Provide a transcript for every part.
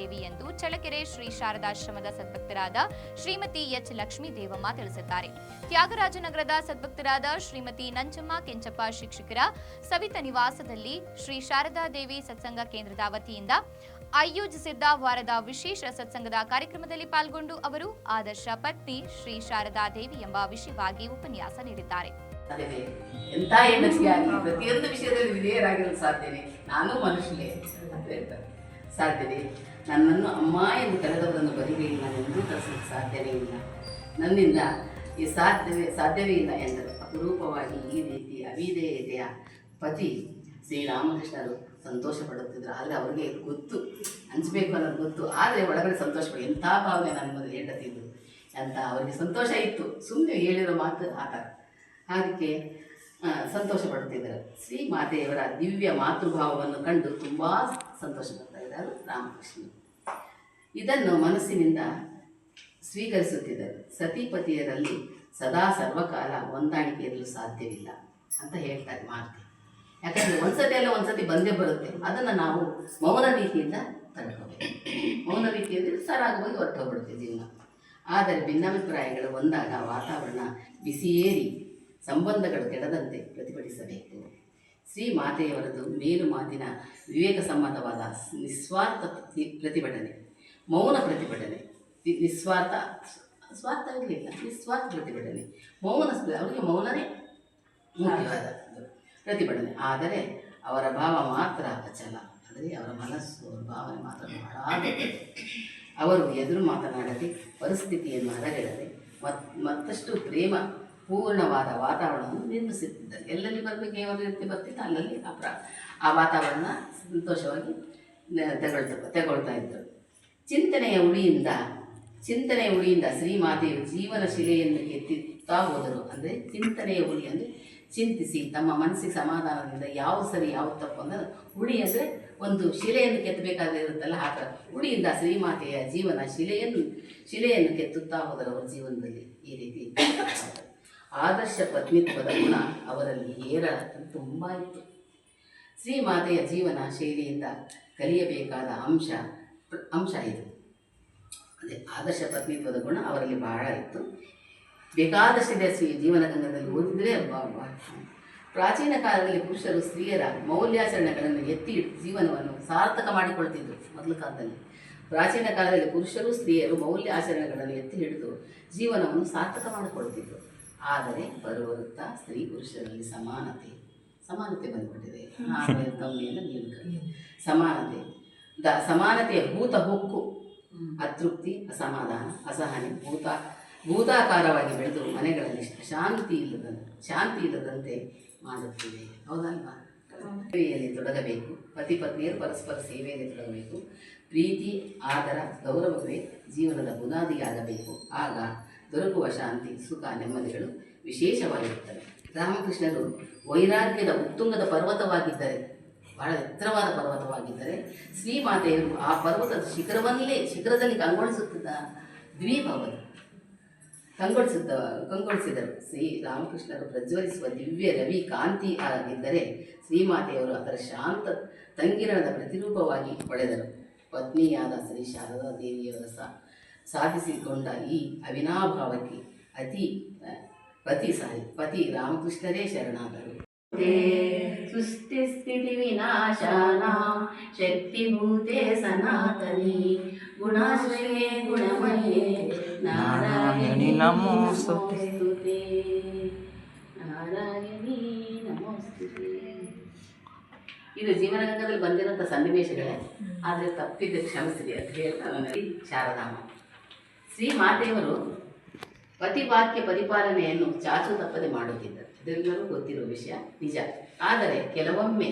ದೇವಿ ಎಂದು ಚಳಕೆರೆ ಶ್ರೀ ಶಾರದಾಶ್ರಮದ ಸದ್ಭಕ್ತರಾದ ಶ್ರೀಮತಿ ಎಚ್ ಲಕ್ಷ್ಮೀ ದೇವಮ್ಮ ತಿಳಿಸಿದ್ದಾರೆ. ತ್ಯಾಗರಾಜನಗರದ ಸದ್ಭಕ್ತರಾದ ಶ್ರೀಮತಿ ನಂಜಮ್ಮ ಕೆಂಚಪ್ಪ ಶಿಕ್ಷಕರ ಸವಿತ ನಿವಾಸದಲ್ಲಿ ಶ್ರೀ ಶಾರದಾ ದೇವಿ ಸತ್ಸಂಗ ಕೇಂದ್ರದ ವತಿಯಿಂದ ಆಯೋಜಿಸಿದ್ದ ವಾರದ ವಿಶೇಷ ಸತ್ಸಂಗದ ಕಾರ್ಯಕ್ರಮದಲ್ಲಿ ಪಾಲ್ಗೊಂಡು ಅವರು ಆದರ್ಶ ಪತ್ನಿ ಶ್ರೀ ಶಾರದಾ ದೇವಿ ಎಂಬ ವಿಷಯವಾಗಿ ಉಪನ್ಯಾಸ ನೀಡಿದ್ದಾರೆ. ಪ್ರತಿಯೊಂದು ವಿಷಯದಲ್ಲಿ ವಿಧೇಯರಾಗಿರಲು ಸಾಧ್ಯನೇ ನಾನು ಮನುಷ್ಯನೇ. ಅಂತ ಹೇಳ್ತಾರೆ. ಸಾಧ್ಯತೆ ನನ್ನನ್ನು ಅಮ್ಮ ಎಂದು ಕರೆದವರನ್ನು ಬರಿಬೇಡಿ ನಾನು ಎಂದೂ ಕರೆಸಲು ಸಾಧ್ಯವೇ ಇಲ್ಲ. ನನ್ನಿಂದ ಈ ಸಾಧ್ಯವೇ ಸಾಧ್ಯವೇ ಇಲ್ಲ ಎಂದರು. ಅಪರೂಪವಾಗಿ ಈ ರೀತಿ ಅವಿಧೇಯತೆಯ ಪತಿ ಶ್ರೀರಾಮಕೃಷ್ಣರು ಸಂತೋಷ ಪಡುತ್ತಿದ್ದರು ಆದರೆ ಅವರಿಗೆ ಗೊತ್ತು, ಹಂಚಬೇಕು ಅನ್ನೋದು ಗೊತ್ತು. ಆದರೆ ಒಳಗಡೆ ಸಂತೋಷ ಎಂಥ ಭಾವನೆ ನನ್ನ ಮೊದಲು ಹೆಂಡತಿದ್ದು ಅಂತ ಅವರಿಗೆ ಸಂತೋಷ ಇತ್ತು. ಸುಮ್ಮನೆ ಹೇಳಿರೋ ಮಾತು ಆ ಥರ. ಅದಕ್ಕೆ ಸಂತೋಷ ಪಡುತ್ತಿದ್ದರು ಶ್ರೀ ಮಾತೆಯವರ ದಿವ್ಯ ಮಾತೃಭಾವವನ್ನು ಕಂಡು ತುಂಬ ಸಂತೋಷ ಇದ್ದಾರೆ ರಾಮಕೃಷ್ಣ ಇದನ್ನು ಮನಸ್ಸಿನಿಂದ ಸ್ವೀಕರಿಸುತ್ತಿದ್ದರು. ಸತಿಪತಿಯರಲ್ಲಿ ಸದಾ ಸರ್ವಕಾಲ ಹೊಂದಾಣಿಕೆ ಇರಲು ಸಾಧ್ಯವಿಲ್ಲ ಅಂತ ಹೇಳ್ತಾರೆ ಮಾರ್ತಿ. ಯಾಕಂದರೆ ಒಂದ್ಸತಿ ಅಲ್ಲ ಒಂದ್ಸತಿ ಬಂದೇ ಬರುತ್ತೆ. ಅದನ್ನು ನಾವು ಮೌನ ರೀತಿಯಿಂದ ತಡ್ಕೋಬೇಕು. ಮೌನ ರೀತಿಯಲ್ಲಿ ಸರಾಗವಾಗಿ ಹೊರಟೋಗ್ಬಿಡುತ್ತೆ ಜೀವನ. ಆದರೆ ಭಿನ್ನಾಭಿಪ್ರಾಯಗಳು ಒಂದಾಗ ವಾತಾವರಣ ಬಿಸಿಯೇರಿ ಸಂಬಂಧಗಳು ಕೆಡದಂತೆ ಪ್ರತಿಭಟಿಸಬೇಕು. ಶ್ರೀ ಮಾತೆಯವರದು ಮೇಲು ಮಾತಿನ ವಿವೇಕ ಸಮ್ಮತವಾದ ನಿಸ್ವಾರ್ಥ ಪ್ರತಿ- ಪ್ರತಿಭಟನೆ, ಮೌನ ಪ್ರತಿಭಟನೆ ನಿಸ್ವಾರ್ಥ ನಿಸ್ವಾರ್ಥ ಸ್ವಾರ್ಥವಿರಲಿಲ್ಲ ನಿಸ್ವಾರ್ಥ ಪ್ರತಿಭಟನೆ. ಮೌನ ಅವರಿಗೆ ಮೌನನೇ ಮುಖ್ಯವಾದ ಪ್ರತಿಭಟನೆ. ಆದರೆ ಅವರ ಭಾವ ಮಾತ್ರ ಅಚಲ. ಅಂದರೆ ಅವರ ಮನಸ್ಸು, ಅವರ ಭಾವನೆ ಮಾತ್ರ ಬಹಳ ಅವರು ಎದುರು ಮಾತನಾಡದೆ, ಪರಿಸ್ಥಿತಿಯನ್ನು ಮತ್ ಮತ್ತಷ್ಟು ಪ್ರೇಮ ಪೂರ್ಣವಾದ ವಾತಾವರಣವನ್ನು ನಿರ್ಮಿಸುತ್ತಿದ್ದಾರೆ ಎಲ್ಲೆಲ್ಲಿ ಬರಬೇಕು? ಯಾವ ರೀತಿ ಬರ್ತಿತ್ತು? ಅಲ್ಲಲ್ಲಿ ಆ ಆ ವಾತಾವರಣ ಸಂತೋಷವಾಗಿ ತಗೊಳ್ತಾ ತಗೊಳ್ತಾ ಇದ್ದರು ಚಿಂತನೆಯ ಉಳಿಯಿಂದ ಚಿಂತನೆಯ ಉಳಿಯಿಂದ ಶ್ರೀಮಾತೆಯು ಜೀವನ ಶಿಲೆಯನ್ನು ಎತ್ತಿತ್ತಾ ಹೋದರು. ಅಂದರೆ ಚಿಂತನೆಯ ಉಳಿ ಚಿಂತಿಸಿ, ತಮ್ಮ ಮನಸ್ಸಿಗೆ ಸಮಾಧಾನದಿಂದ ಯಾವ ಸರಿ, ಯಾವ ತಪ್ಪು ಅಂದರೆ ಉಳಿ ಅಂದರೆ ಒಂದು ಶಿಲೆಯನ್ನು ಕೆತ್ತಬೇಕಾದ ಇರುತ್ತಲ್ಲ, ಆ ಥರ. ಉಳಿಯಿಂದ ಶ್ರೀಮಾತೆಯ ಜೀವನ ಶಿಲೆಯನ್ನು ಶಿಲೆಯನ್ನು ಕೆತ್ತುತ್ತಾ ಹೋದರು ಅವರ ಜೀವನದಲ್ಲಿ ಈ ರೀತಿ. ಆದರ್ಶ ಪತ್ನಿತ್ವದ ಗುಣ ಅವರಲ್ಲಿ ಏರ ತುಂಬ ಇತ್ತು. ಶ್ರೀಮಾತೆಯ ಜೀವನ ಶೈಲಿಯಿಂದ ಕಲಿಯಬೇಕಾದ ಅಂಶ ಅಂಶ ಇದು. ಅದೇ ಆದರ್ಶ ಪತ್ನಿತ್ವದ ಗುಣ ಅವರಲ್ಲಿ ಬಹಳ ಇತ್ತು. ಬೇಕಾದಷ್ಟಿದೆ ಶ್ರೀ ಜೀವನ ಗಂಗದಲ್ಲಿ ಓದಿದರೆ. ಪ್ರಾಚೀನ ಕಾಲದಲ್ಲಿ ಪುರುಷರು ಸ್ತ್ರೀಯರ ಮೌಲ್ಯಾಚರಣೆಗಳನ್ನು ಎತ್ತಿ ಜೀವನವನ್ನು ಸಾರ್ಥಕ ಮಾಡಿಕೊಳ್ತಿದ್ರು ಮೊದಲ ಕಾಲದಲ್ಲಿ. ಪ್ರಾಚೀನ ಕಾಲದಲ್ಲಿ ಪುರುಷರು ಸ್ತ್ರೀಯರು ಮೌಲ್ಯ ಆಚರಣೆಗಳನ್ನು ಎತ್ತಿ ಹಿಡಿದು ಜೀವನವನ್ನು ಸಾರ್ಥಕ ಮಾಡಿಕೊಳ್ತಿದ್ರು. ಆದರೆ ಬರುವತ್ತ ಸ್ತ್ರೀ ಪುರುಷರಲ್ಲಿ ಸಮಾನತೆ ಸಮಾನತೆ ಬಂದ್ಬಿಟ್ಟಿದೆ. ಸಮಾನತೆ. ದ ಸಮಾನತೆಯ ಭೂತ ಹುಕ್ಕು. ಅತೃಪ್ತಿ, ಅಸಮಾಧಾನ, ಅಸಹನೆ, ಭೂತ, ಭೂತಾಕಾರವಾಗಿ ಬೆಳೆದು ಮನೆಗಳಲ್ಲಿ ಶಾಂತಿ ಇಲ್ಲದ, ಶಾಂತಿ ಇಲ್ಲದಂತೆ ಮಾಡುತ್ತಿದೆ. ಹೌದಲ್ವಾ? ಸೇವೆಯಲ್ಲಿ ತೊಡಗಬೇಕು. ಪತಿ ಪತ್ನಿಯರು ಪರಸ್ಪರ ಸೇವೆಯಲ್ಲಿ ತೊಡಗಬೇಕು. ಪ್ರೀತಿ, ಆದರ, ಗೌರವವೇ ಜೀವನದ ಬುನಾದಿಯಾಗಬೇಕು. ಆಗ ದೊರಕುವ ಶಾಂತಿ ಸುಖ, ನೆಮ್ಮದಿಗಳು ವಿಶೇಷವಾಗಿರುತ್ತವೆ. ರಾಮಕೃಷ್ಣರು ವೈರಾಗ್ಯದ ಉತ್ತುಂಗದ ಪರ್ವತವಾಗಿದ್ದರೆ, ಬಹಳ ಎತ್ತರವಾದ ಪರ್ವತವಾಗಿದ್ದರೆ ಶ್ರೀಮಾತೆಯರು ಆ ಪರ್ವತದ ಶಿಖರವನ್ನೇ ಶಿಖರದಲ್ಲಿ ಕಂಗೊಳಿಸುತ್ತಿದ್ದ ದ್ವೀಪವರು ಕಂಗೊಳಿಸಿದ್ದ, ಕಂಗೊಳಿಸಿದರು. ಶ್ರೀ ರಾಮಕೃಷ್ಣರು ಪ್ರಜ್ವಲಿಸುವ ದಿವ್ಯ ರವಿ ಕಾಂತಿ ಆಗಿದ್ದರೆ ಶ್ರೀಮಾತೆಯವರು ಅದರ ಶಾಂತ ತಂಗಿರಣದ ಪ್ರತಿರೂಪವಾಗಿ ಪಡೆದರು ಪತ್ನಿಯಾದ ಶ್ರೀ ಶಾರದಾ ದೇವಿಯವರ ಸಾ ಸಾಧಿಸಿಕೊಂಡ ಈ ಅವಿನಾಭಾವಕ್ಕೆ ಅತಿ ಆ, ಪತಿ ಸಾರಿ ಪತಿ ರಾಮಕೃಷ್ಣರೇ ಶರಣಾದರು ಸೃಷ್ಟಿ ಸ್ಥಿತಿ ವಿನಾಶಾನ ಶಕ್ತಿಭೂತೆ ಸನಾತನಿ ಗುಣಾಶ್ರಯೇ ಗುಣಮಯೇ ನಾರಾಯಣಿ ನಮೋಸ್ತುತೆ ನಾರಾಯಣಿ ನಮೋಸ್ತುತೆ ಇದು ಜೀವನಗಂಗದಲ್ಲಿ ಬಂದಿರೋಂಥ ಸನ್ನಿವೇಶಗಳೇ ಆದರೆ ತಪ್ಪಿದ್ದೆ ಕ್ಷಮಿಸಿದೆ ಅಂತ ಹೇಳ್ತಾನೆ ಶಾರದಾಮ ಶ್ರೀ ಮಾತೆಯವರು ಪತಿವಾಕ್ಯ ಪರಿಪಾಲನೆಯನ್ನು ಚಾಚು ತಪ್ಪದೆ ಮಾಡುತ್ತಿದ್ದರು. ಇದೆಲ್ಲರೂ ಗೊತ್ತಿರುವ ವಿಷಯ ನಿಜ. ಆದರೆ ಕೆಲವೊಮ್ಮೆ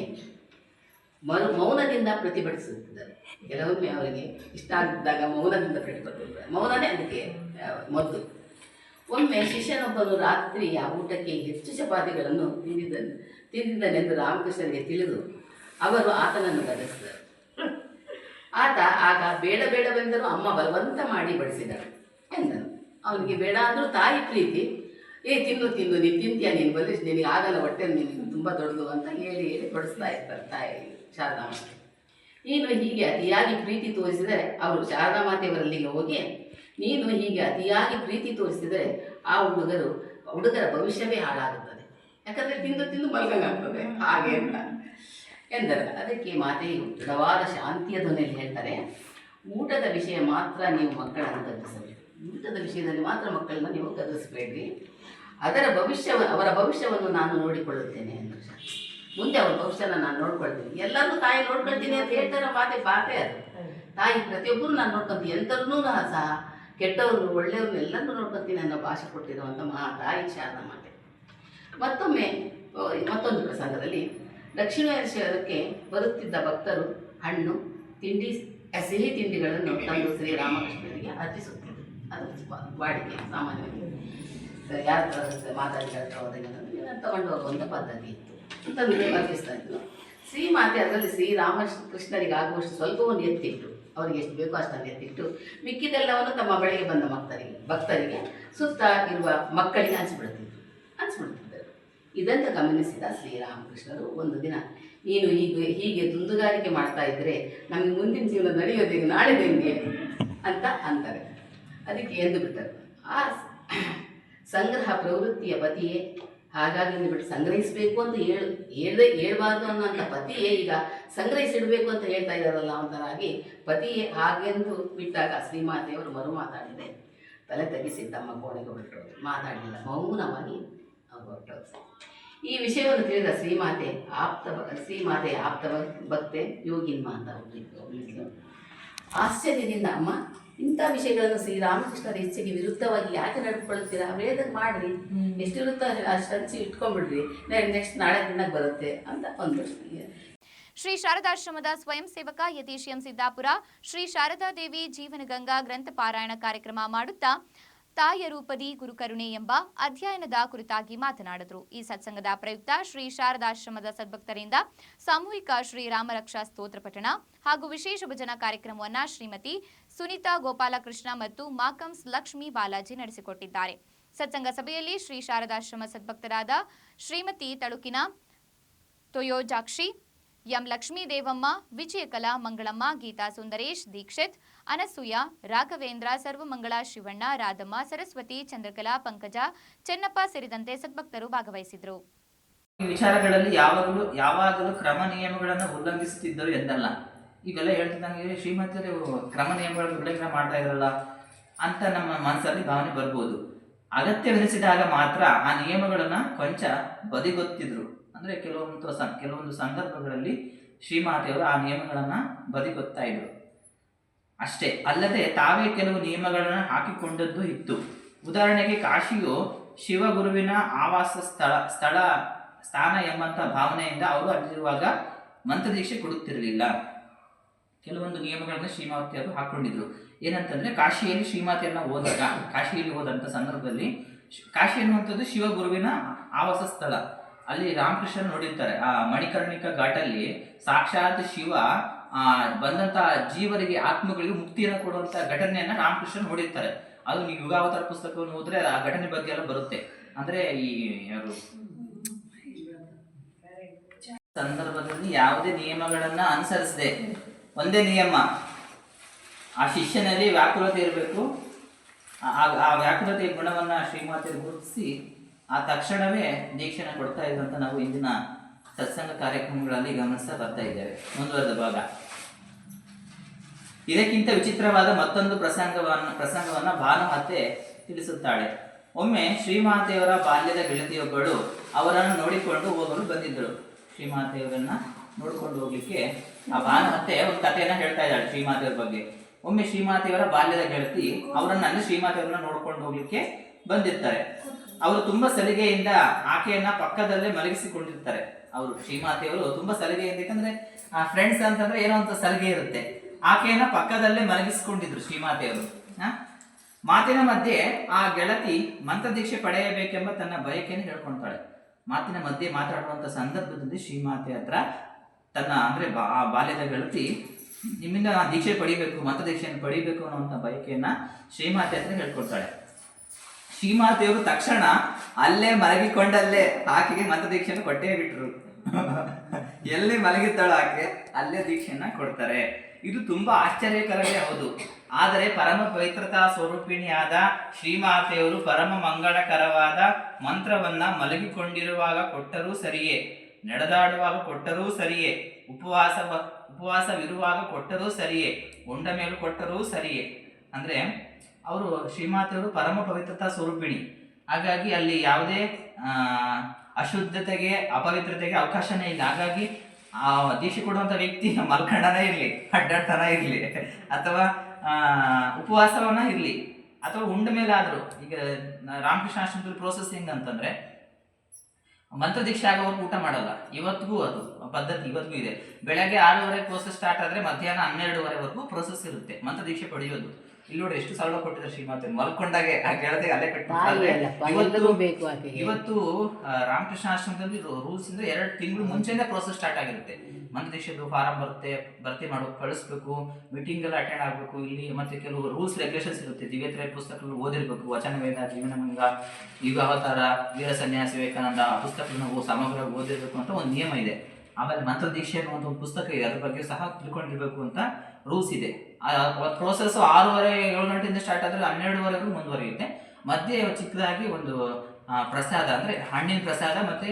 ಮರು ಮೌನದಿಂದ ಪ್ರತಿಭಟಿಸುತ್ತಿದ್ದರು. ಕೆಲವೊಮ್ಮೆ ಅವರಿಗೆ ಇಷ್ಟ ಆಗಿದ್ದಾಗ ಮೌನದಿಂದ ಪ್ರತಿಭಟಿಸುತ್ತಾರೆ ಮೌನನೇ ಅದಕ್ಕೆ ಮದ್ದು. ಒಮ್ಮೆ ಶಿಷ್ಯನೊಬ್ಬನು ರಾತ್ರಿಯ ಊಟಕ್ಕೆ ಹೆಚ್ಚು ಚಪಾತಿಗಳನ್ನು ತಿಂದಿದ್ದ, ತಿಂದಿದ್ದನೆಂದು ರಾಮಕೃಷ್ಣನಿಗೆ ತಿಳಿದು ಅವರು ಆತನನ್ನು ಬರೆಸಿದರು ಆತ ಆಗ ಬೇಡ ಬೇಡವೆಂದರೂ ಅಮ್ಮ ಬಲವಂತ ಮಾಡಿ ಬಡಿಸಿದಳು ಎಂದನು. ಅವನಿಗೆ ಬೇಡ ಅಂದರೂ ತಾಯಿ ಪ್ರೀತಿ. ಏ, ತಿನ್ನು ತಿನ್ನು, ನೀನು ತಿಂತೀಯ, ನೀನು ಬಲಿ ನಿನಗೆ ಆಗಲ್ಲ ಹೊಟ್ಟೆ, ನೀನು ತುಂಬ ದೊಡ್ಡದು ಅಂತ ಹೇಳಿ ಹೇಳಿ ಬಡಿಸ್ತಾ ಇರ್ತಾರೆ ತಾಯಿ ಶಾರದಾಮ ನೀನು ಹೀಗೆ ಅತಿಯಾಗಿ ಪ್ರೀತಿ ತೋರಿಸಿದರೆ ಅವರು ಶಾರದಾ ಮಾತೆಯವರಲ್ಲಿಗೆ ಹೋಗಿ, ನೀನು ಹೀಗೆ ಅತಿಯಾಗಿ ಪ್ರೀತಿ ತೋರಿಸಿದರೆ ಆ ಹುಡುಗರು, ಹುಡುಗರ ಭವಿಷ್ಯವೇ ಹಾಳಾಗುತ್ತದೆ. ಯಾಕಂದರೆ ತಿಂದು ತಿಂದು ಮಲ್ಗಂಗಾಗ್ತದೆ. ಹಾಗೆ ಅಂತ. ಎಂದರು ಅದಕ್ಕೆ ಮಾತೆಯು ದೃಢವಾದ ಶಾಂತಿಯ ಧ್ವನಿಯಲ್ಲಿ ಹೇಳ್ತಾರೆ. ಊಟದ ವಿಷಯ ಮಾತ್ರ ನೀವು ಮಕ್ಕಳನ್ನು ಗದರಿಸಬೇಕು ಊಟದ ವಿಷಯದಲ್ಲಿ ಮಾತ್ರ ಮಕ್ಕಳನ್ನು ನೀವು ಗದರಿಸಬೇಡ್ರಿ ಅದರ ಭವಿಷ್ಯ ಅವರ ಭವಿಷ್ಯವನ್ನು ನಾನು ನೋಡಿಕೊಳ್ಳುತ್ತೇನೆ ಅಂದರು ಮುಂದೆ ಅವರ ಭವಿಷ್ಯನ ನಾನು ನೋಡ್ಕೊಳ್ತೀನಿ. ಎಲ್ಲರೂ ತಾಯಿ ನೋಡ್ಕೊಳ್ತೀನಿ ಅಂತ ಹೇಳ್ತಾರೆ ಮಾತೆ ಬಾತೆ ಅದು. ತಾಯಿ ಪ್ರತಿಯೊಬ್ಬರು ನಾನು ನೋಡ್ಕೊಂತೀನಿ. ಎಂಥವ್ರನ್ನೂ ಸಹ ಕೆಟ್ಟವ್ರು ಒಳ್ಳೆಯವ್ರನ್ನ ಎಲ್ಲರನ್ನೂ ನೋಡ್ಕೊತೀನಿ ಅನ್ನೋ ಭಾಷೆ ಕೊಟ್ಟಿರುವಂಥ ಮಹಾ ತಾಯಿ ಶಾರದಾ ಮಾತೆ. ಮತ್ತೊಮ್ಮೆ ಮತ್ತೊಂದು ಪ್ರಸಂಗದಲ್ಲಿ ದಕ್ಷಿಣೇಶ್ವರಕ್ಕೆ ಬರುತ್ತಿದ್ದ ಭಕ್ತರು ಹಣ್ಣು, ತಿಂಡಿ, ಸಿಹಿ ತಿಂಡಿಗಳನ್ನು ತಂದು ಶ್ರೀರಾಮಕೃಷ್ಣರಿಗೆ ಅರ್ಪಿಸುತ್ತಿದ್ದರು. ಅದು ವಾಡಿಕೆ ಸಾಮಾನ್ಯವಾಗಿ. ಯಾರ ಹತ್ರ ಮಾತಾಡಿ ಹತ್ರ ತಗೊಂಡು ಹೋಗುವಂಥ ಪದ್ಧತಿ ಇತ್ತು. ತಂದು ಅರ್ಪಿಸ್ತಾ ಇದ್ರು ಶ್ರೀಮಾತೆ ಅದರಲ್ಲಿ ಶ್ರೀರಾಮಕೃಷ್ಣರಿಗೆ ಆಗುವಷ್ಟು ಸ್ವಲ್ಪವನ್ನು ಎತ್ತಿಟ್ಟು ಅವರಿಗೆ ಎಷ್ಟು ಬೇಕೋ ಅಷ್ಟನ್ನು ಎತ್ತಿಟ್ಟು ಮಿಕ್ಕಿದೆಲ್ಲವನ್ನು ತಮ್ಮ ಬಳಿಗೆ ಬಂದ ಮಕ್ಕಳಿಗೆ ಭಕ್ತರಿಗೆ ಸುತ್ತ ಇರುವ ಮಕ್ಕಳಿಗೆ ಹಂಚಿಬಿಡ್ತಿದ್ರು ಹಂಚಿಬಿಡ್ತಿದ್ದರು ಇದನ್ನು ಗಮನಿಸಿದ ಶ್ರೀರಾಮಕೃಷ್ಣರು ಒಂದು ದಿನ, ನೀನು ಹೀಗೆ ಹೀಗೆ ದುಂದುಗಾರಿಕೆ ಮಾಡ್ತಾ ಇದ್ದರೆ ನಮಗೆ ಮುಂದಿನ ಜೀವನ ನಾಳೆ ಹೆಂಗೆ? ಅಂತ ಅಂತಾರೆ. ಅದಕ್ಕೆ ಎಂದು ಬಿಟ್ಟರು. ಆ ಸಂಗ್ರಹ ಪ್ರವೃತ್ತಿಯ ಪತಿಯೇ, ಹಾಗಾಗಿ ಅಂದ್ಬಿಟ್ಟು ಸಂಗ್ರಹಿಸಬೇಕು ಅಂತ ಹೇಳ, ಹೇಳ್ದೆ, ಹೇಳ್ಬಾರ್ದು ಅನ್ನೋಂಥ ಪತಿಯೇ ಈಗ ಸಂಗ್ರಹಿಸಿಡಬೇಕು ಅಂತ ಹೇಳ್ತಾ ಇದ್ದಾರಲ್ಲ ಅಂತರಾಗಿ ಪತಿಯೇ ಹಾಗೆಂದು ಬಿಟ್ಟಾಗ ಶ್ರೀಮಾತೆಯವರು ಮರು ಮಾತಾಡಿದೆ ತಲೆ ತಗ್ಗಿಸಿ ತಮ್ಮ ಕೋಣೆಗೆ ಬಿಟ್ಟರು ಮಾತಾಡಲಿಲ್ಲ ಮೌನವಾಗಿ ಹೊರಟೋದು ಈ ವಿಷಯವನ್ನು ತಿಳಿದ ಶ್ರೀಮಾತೆ ಆಪ್ತ ಶ್ರೀಮಾತೆ ಆಪ್ತ ಭಕ್- ಭಕ್ತೆ ಯೋಗಿನ್ಮ ಅಂತ ಒಬ್ಳಿದ್ಲು ಆಶ್ಚರ್ಯದಿಂದ ಅಮ್ಮ ಇಂಥ ವಿಷಯಗಳನ್ನು ಶ್ರೀರಾಮಕೃಷ್ಣರ ಇಚ್ಛೆಗೆ ವಿರುದ್ಧವಾಗಿ ಯಾಕೆ ನಡ್ಕೊಳ್ತೀರಾ ವೇದಕ್ಕೆ ಮಾಡ್ರಿ. ಎಷ್ಟು ಇರುತ್ತೋ ಅಷ್ಟು ಹಂಚಿ ಇಟ್ಕೊಂಡ್ಬಿಡ್ರಿ. ನೆಕ್ಸ್ಟ್ ನಾಳೆ ದಿನಕ್ಕೆ ಬರುತ್ತೆ. ಅಂತ ಒಂದು ಶ್ರೀ ಶಾರದಾಶ್ರಮದ ಸ್ವಯಂ ಸೇವಕ ಯತೀಶ್ ಎಂ ಸಿದ್ದಾಪುರ ಶ್ರೀ ಶಾರದಾ ದೇವಿ ಜೀವನಗಂಗಾ ಗ್ರಂಥ ಪಾರಾಯಣ ಕಾರ್ಯಕ್ರಮ ಮಾಡುತ್ತಾ ತಾಯ ರೂಪದಿ ಗುರುಕರುಣೆ ಎಂಬ ಅಧ್ಯಯನದ ಕುರಿತಾಗಿ ಮಾತನಾಡಿದರು. ಈ ಸತ್ಸಂಗದ ಪ್ರಯುಕ್ತ ಶ್ರೀ ಶಾರದಾಶ್ರಮದ ಸದ್ಭಕ್ತರಿಂದ ಸಾಮೂಹಿಕ ಶ್ರೀ ರಾಮರಕ್ಷಾ ಸ್ತೋತ್ರ ಪಠಣ ಹಾಗೂ ವಿಶೇಷ ಭಜನಾ ಕಾರ್ಯಕ್ರಮವನ್ನು ಶ್ರೀಮತಿ ಸುನೀತಾ ಗೋಪಾಲಕೃಷ್ಣ ಮತ್ತು ಮಾಕಂಸ್ ಲಕ್ಷ್ಮೀ ಬಾಲಾಜಿ ನಡೆಸಿಕೊಟ್ಟಿದ್ದಾರೆ. ಸತ್ಸಂಗ ಸಭೆಯಲ್ಲಿ ಶ್ರೀ ಶಾರದಾಶ್ರಮ ಸದ್ಭಕ್ತರಾದ ಶ್ರೀಮತಿ ತಳುಕಿನ ತೊಯೋಜಾಕ್ಷಿ ಎಂ ಲಕ್ಷ್ಮೀ ದೇವಮ್ಮ ವಿಜಯಕಲಾ, ಮಂಗಳಮ್ಮ, ಗೀತಾ ಸುಂದರೇಶ್, ದೀಕ್ಷಿತ್, ಅನಸೂಯ, ರಾಘವೇಂದ್ರ, ಸರ್ವಮಂಗಳ ಶಿವಣ್ಣ, ರಾಧಮ್ಮ, ಸರಸ್ವತಿ, ಚಂದ್ರಕಲಾ, ಪಂಕಜ, ಚೆನ್ನಪ್ಪ ಸೇರಿದಂತೆ ಸದ್ಭಕ್ತರು ಭಾಗವಹಿಸಿದರು. ವಿಚಾರಗಳಲ್ಲಿ ಯಾವಾಗಲೂ ಯಾವಾಗಲೂ ಕ್ರಮ ನಿಯಮಗಳನ್ನು ಉಲ್ಲಂಘಿಸುತ್ತಿದ್ದರು ಎಂದಲ್ಲ. ಈಗೆಲ್ಲ ಹೇಳ್ತಿದ್ದಂಗೆ ಶ್ರೀಮಂತರು ಕ್ರಮ ನಿಯಮಗಳನ್ನು ಉಲ್ಲಂಘನೆ ಮಾಡ್ತಾ ಇರಲ್ಲ ಅಂತ ನಮ್ಮ ಮನಸ್ಸಲ್ಲಿ ಭಾವನೆ ಬರ್ಬೋದು. ಅಗತ್ಯವೆನಿಸಿದಾಗ ಮಾತ್ರ ಆ ನಿಯಮಗಳನ್ನು ಕೊಂಚ ಬದಿಗೊತ್ತಿದ್ರು. ಅಂದರೆ ಕೆಲವೊಂದು ಸ, ಕೆಲವೊಂದು ಸಂದರ್ಭಗಳಲ್ಲಿ ಶ್ರೀಮಾತೆಯವರು ಆ ನಿಯಮಗಳನ್ನು ಬದಿಗೊತ್ತಾ ಇದ್ರು. ಅಷ್ಟೇ, ಅಲ್ಲದೆ ತಾವೇ ಕೆಲವು ನಿಯಮಗಳನ್ನು ಹಾಕಿಕೊಂಡದ್ದು ಇತ್ತು. ಉದಾಹರಣೆಗೆ ಕಾಶಿಯು ಶಿವಗುರುವಿನ ಆವಾಸ ಸ್ಥಳ ಸ್ಥಳ, ಸ್ಥಾನ ಎಂಬಂಥ ಭಾವನೆಯಿಂದ ಅವರು ಅಲ್ಲಿರುವಾಗ ಮಂತ್ರದೀಕ್ಷೆ ಕೊಡುತ್ತಿರಲಿಲ್ಲ. ಕೆಲವೊಂದು ನಿಯಮಗಳನ್ನು ಶ್ರೀಮಾತೆಯವರು ಹಾಕೊಂಡಿದ್ರು. ಏನಂತಂದ್ರೆ ಕಾಶಿಯಲ್ಲಿ ಶ್ರೀಮಾತೆಯನ್ನ ಹೋದಾಗ ಕಾಶಿಯಲ್ಲಿ ಹೋದಂಥ ಸಂದರ್ಭದಲ್ಲಿ ಕಾಶಿ ಎನ್ನುವಂಥದ್ದು ಶಿವಗುರುವಿನ ಆವಾಸ ಸ್ಥಳ. ಅಲ್ಲಿ ರಾಮಕೃಷ್ಣ ನೋಡಿರ್ತಾರೆ. ಆ ಮಣಿಕರ್ಣಿಕ ಘಾಟಲ್ಲಿ ಸಾಕ್ಷಾತ್ ಶಿವ, ಆ, ಬಂದಂತ ಜೀವರಿಗೆ, ಆತ್ಮಗಳಿಗೆ ಮುಕ್ತಿಯನ್ನು ಕೊಡುವಂತ ಘಟನೆಯನ್ನ ರಾಮಕೃಷ್ಣ ನೋಡಿರ್ತಾರೆ. ಅದು ನೀವು ಯುಗಾವತಾರ ಪುಸ್ತಕವನ್ನು ಹೋದ್ರೆ ಆ ಘಟನೆ ಬಗ್ಗೆ ಎಲ್ಲ ಬರುತ್ತೆ. ಅಂದ್ರೆ ಈ ಯಾರು? ಸಂದರ್ಭದಲ್ಲಿ ಯಾವುದೇ ನಿಯಮಗಳನ್ನ ಅನುಸರಿಸದೆ. ಒಂದೇ ನಿಯಮ. ಆ ಶಿಷ್ಯನಲ್ಲಿ ವ್ಯಾಕುಲತೆ ಇರಬೇಕು. ಆ ವ್ಯಾಕುಲತೆಯ ಗುಣವನ್ನ ಶ್ರೀಮಾತೆ ಗುರುತಿಸಿ ಆ ತಕ್ಷಣವೇ ದೀಕ್ಷೆನ ಕೊಡ್ತಾ ಇದ್ದಂತ ನಾವು ಇಂದಿನ ಸತ್ಸಂಗ ಕಾರ್ಯಕ್ರಮಗಳಲ್ಲಿ ಗಮನಿಸ್ತಾ ಬರ್ತಾ ಇದ್ದೇವೆ. ಮುಂದುವರೆದ ಭಾಗ. ಇದಕ್ಕಿಂತ ವಿಚಿತ್ರವಾದ ಮತ್ತೊಂದು ಪ್ರಸಂಗವನ್ನ, ಪ್ರಸಂಗವನ್ನು ಭಾನುಮತ್ತೆ ತಿಳಿಸುತ್ತಾಳೆ. ಒಮ್ಮೆ ಶ್ರೀಮಾತೆಯವರ ಬಾಲ್ಯದ ಗೆಳತಿಯೊಬ್ಬಳು ಅವರನ್ನು ನೋಡಿಕೊಂಡು ಹೋಗಲು ಬಂದಿದ್ದಳು. ಶ್ರೀಮಾತೆಯವರನ್ನ ನೋಡಿಕೊಂಡು ಹೋಗ್ಲಿಕ್ಕೆ ಆ ಭಾನುಮತ್ತೆ ಒಂದು ಕಥೆಯನ್ನ ಹೇಳ್ತಾ ಇದ್ದಾಳೆ ಶ್ರೀಮಾತೆಯವರ ಬಗ್ಗೆ. ಒಮ್ಮೆ ಶ್ರೀಮಾತೆಯವರ ಬಾಲ್ಯದ ಗೆಳತಿ ಅವರನ್ನ ಶ್ರೀಮಾತೆಯವರನ್ನ ನೋಡ್ಕೊಂಡು ಹೋಗ್ಲಿಕ್ಕೆ ಬಂದಿರ್ತಾರೆ. ಅವರು ತುಂಬಾ ಸಲಿಗೆಯಿಂದ ಆಕೆಯನ್ನ ಪಕ್ಕದಲ್ಲೇ ಮಲಗಿಸಿಕೊಂಡಿರ್ತಾರೆ. ಅವರು ಶ್ರೀಮಾತೆಯವರು ತುಂಬಾ ಸಲಿಗೆಯಿಂದ ಯಾಕಂದ್ರೆ ಆ ಫ್ರೆಂಡ್ಸ್ ಅಂತಂದ್ರೆ ಏನೋ ಅಂತ ಸಲಿಗೆ ಇರುತ್ತೆ. ಆಕೆಯನ್ನ ಪಕ್ಕದಲ್ಲೇ ಮಲಗಿಸಿಕೊಂಡಿದ್ರು ಶ್ರೀಮಾತೆಯವರು. ಮಾತಿನ ಮಧ್ಯೆ ಆ ಗೆಳತಿ ಮಂತ್ರದೀಕ್ಷೆ ಪಡೆಯಬೇಕೆಂಬ ತನ್ನ ಬಯಕೆಯನ್ನು ಹೇಳ್ಕೊಳ್ತಾಳೆ. ಮಾತಿನ ಮಧ್ಯೆ ಮಾತಾಡುವಂತ ಸಂದರ್ಭದಲ್ಲಿ ಶ್ರೀಮಾತೆ ಹತ್ರ ತನ್ನ, ಅಂದ್ರೆ ಆ ಬಾಲ್ಯದ ಗೆಳತಿ, ನಿಮ್ಮಿಂದ ದೀಕ್ಷೆ ಪಡಿಬೇಕು, ಮಂತ್ರದೀಕ್ಷೆಯನ್ನು ಪಡಿಬೇಕು ಅನ್ನುವಂಥ ಬಯಕೆಯನ್ನ ಶ್ರೀಮಾತೆ ಹತ್ರ ಹೇಳ್ಕೊಡ್ತಾಳೆ ಶ್ರೀಮಾತೆಯವರು ತಕ್ಷಣ ಅಲ್ಲೇ ಮಲಗಿಕೊಂಡಲ್ಲೇ ಆಕೆಗೆ ಮಂತ್ರದೀಕ್ಷೆಯನ್ನು ಕೊಟ್ಟೇ ಬಿಟ್ರು. ಎಲ್ಲಿ ಮಲಗಿದ್ದಾಳೋ ಆಕೆ, ಅಲ್ಲೇ ದೀಕ್ಷೆಯನ್ನ ಕೊಡ್ತಾರೆ. ಇದು ತುಂಬಾ ಆಶ್ಚರ್ಯಕರವೇ ಹೌದು. ಆದರೆ ಪರಮ ಪವಿತ್ರತಾ ಸ್ವರೂಪಿಣಿಯಾದ ಶ್ರೀಮಾತೆಯವರು ಪರಮ ಮಂಗಳಕರವಾದ ಮಂತ್ರವನ್ನ ಮಲಗಿಕೊಂಡಿರುವಾಗ ಕೊಟ್ಟರೂ ಸರಿಯೇ, ನಡೆದಾಡುವಾಗ ಕೊಟ್ಟರೂ ಸರಿಯೇ, ಉಪವಾಸ ಉಪವಾಸವಿರುವಾಗ ಕೊಟ್ಟರೂ ಸರಿಯೇ ಉಂಡ ಮೇಲೂ ಕೊಟ್ಟರೂ ಸರಿಯೇ. ಅಂದ್ರೆ ಅವರು ಶ್ರೀಮಾತೆಯವರು ಪರಮ ಪವಿತ್ರತಾ ಸ್ವರೂಪಿಣಿ. ಹಾಗಾಗಿ ಅಲ್ಲಿ ಯಾವುದೇ ಅಶುದ್ಧತೆಗೆ, ಅಪವಿತ್ರತೆಗೆ ಅವಕಾಶನೇ ಇಲ್ಲ. ಹಾಗಾಗಿ ಆ ದೀಕ್ಷೆ ಕೊಡುವಂಥ ವ್ಯಕ್ತಿ ಮಲ್ಕಂಡನೇ ಇರಲಿ, ಅಡ್ಡಾಡ್ತಾನ ಇರಲಿ, ಅಥವಾ ಉಪವಾಸವನ್ನ ಇರಲಿ, ಅಥವಾ ಉಂಡ ಮೇಲೆ ಆದರೂ ಈಗ ರಾಮಕೃಷ್ಣ ಆಶ್ರಮದಲ್ಲಿ ಪ್ರೋಸೆಸ್ ಹೆಂಗಂತಂದ್ರೆ ಮಂತ್ರ ದೀಕ್ಷೆ ಆಗೋವರೆಗೂ ಊಟ ಮಾಡಲ್ಲ. ಇವತ್ತಿಗೂ ಅದು, ಪದ್ಧತಿ ಇವತ್ತಿಗೂ ಇದೆ. ಬೆಳಗ್ಗೆ ಆರೂವರೆ ಪ್ರೋಸೆಸ್ ಸ್ಟಾರ್ಟ್ ಆದರೆ ಮಧ್ಯಾಹ್ನ ಹನ್ನೆರಡುವರೆವರೆಗೂ ಪ್ರೋಸೆಸ್ ಇರುತ್ತೆ. ಮಂತ್ರ ದೀಕ್ಷೆ ಪಡೆಯೋದು. ಇಲ್ಲಿ ನೋಡಿ ಎಷ್ಟು ಸರಳ ಕೊಟ್ಟಿದ್ದಾರೆ ಶ್ರೀಮಾತೆ. ಮಲ್ಕೊಂಡಾಗೆ ಆ ಅಲ್ಲೇ ಕಟ್ಟಬೇಕು ಇವತ್ತು ಬೇಕು ಇವತ್ತು ರಾಮಕೃಷ್ಣ ಆಶ್ರಮದಲ್ಲಿ ರೂಲ್ಸ್ ಇಂದ ಎರಡು ತಿಂಗಳು ಮುಂಚೆನೇ ಪ್ರೋಸೆಸ್ ಸ್ಟಾರ್ಟ್ ಆಗಿರುತ್ತೆ. ದೀಕ್ಷೆದು ಫಾರಂ ಬರುತ್ತೆ ಭರ್ತಿ ಮಾಡೋಕೆ ಕಳಿಸ್ಬೇಕು ಮೀಟಿಂಗ್ ಎಲ್ಲ ಅಟೆಂಡ್ ಆಗಬೇಕು. ಇಲ್ಲಿ ಮತ್ತೆ ಕೆಲವು ರೂಲ್ಸ್ ರೆಗ್ಯುಲೇಷನ್ಸ್ ಇರುತ್ತೆ. ದಿವ್ಯತ್ರ ಪುಸ್ತಕಗಳು ಓದಿರ್ಬೇಕು. ವಚನ ವೇದ ಜೀವನಮಂಗ ಯುಗಾವತಾರ ವೀರ ಸನ್ಯಾಸಿ ವಿವೇಕಾನಂದ ಪುಸ್ತಕಗಳನ್ನ ಸಮಗ್ರ ಓದಿರ್ಬೇಕು ಅಂತ ಒಂದು ನಿಯಮ ಇದೆ. ಆಮೇಲೆ ಮಂತ್ರ ದೀಕ್ಷೆ ಅನ್ನುವಂಥ ಒಂದು ಪುಸ್ತಕ ಇದೆ. ಅದ್ರ ಬಗ್ಗೆ ಸಹ ತಿಳ್ಕೊಂಡಿರ್ಬೇಕು ಅಂತ ರೂಲ್ಸ್ ಇದೆ. ಪ್ರೋಸೆಸ್ ಆರೂವರೆ, ಏಳು ಗಂಟೆಯಿಂದ ಸ್ಟಾರ್ಟ್ ಆದರೆ ಹನ್ನೆರಡುವರೆಗೂ ಮುಂದುವರಿಯುತ್ತೆ. ಮಧ್ಯೆ ಚಿಕ್ಕದಾಗಿ ಒಂದು ಪ್ರಸಾದ ಅಂದರೆ ಹಣ್ಣಿನ ಪ್ರಸಾದ ಮತ್ತು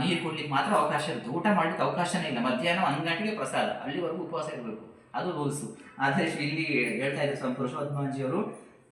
ನೀರು ಕುಡ್ಲಿಕ್ಕೆ ಮಾತ್ರ ಅವಕಾಶ ಇರುತ್ತೆ. ಊಟ ಮಾಡಲಿಕ್ಕೆ ಅವಕಾಶನೇ ಇಲ್ಲ. ಮಧ್ಯಾಹ್ನ ಒಂದು ಗಂಟೆಗೆ ಪ್ರಸಾದ. ಅಲ್ಲಿವರೆಗೂ ಉಪವಾಸ ಇರಬೇಕು. ಅದು ರೂಲ್ಸು ಆದರೆ ಇಲ್ಲಿ ಹೇಳ್ತಾ ಇದ್ದಾರೆ ಸ್ವಾಮಿ ಪುರುಷೋತ್ತಮಜಿಯವರು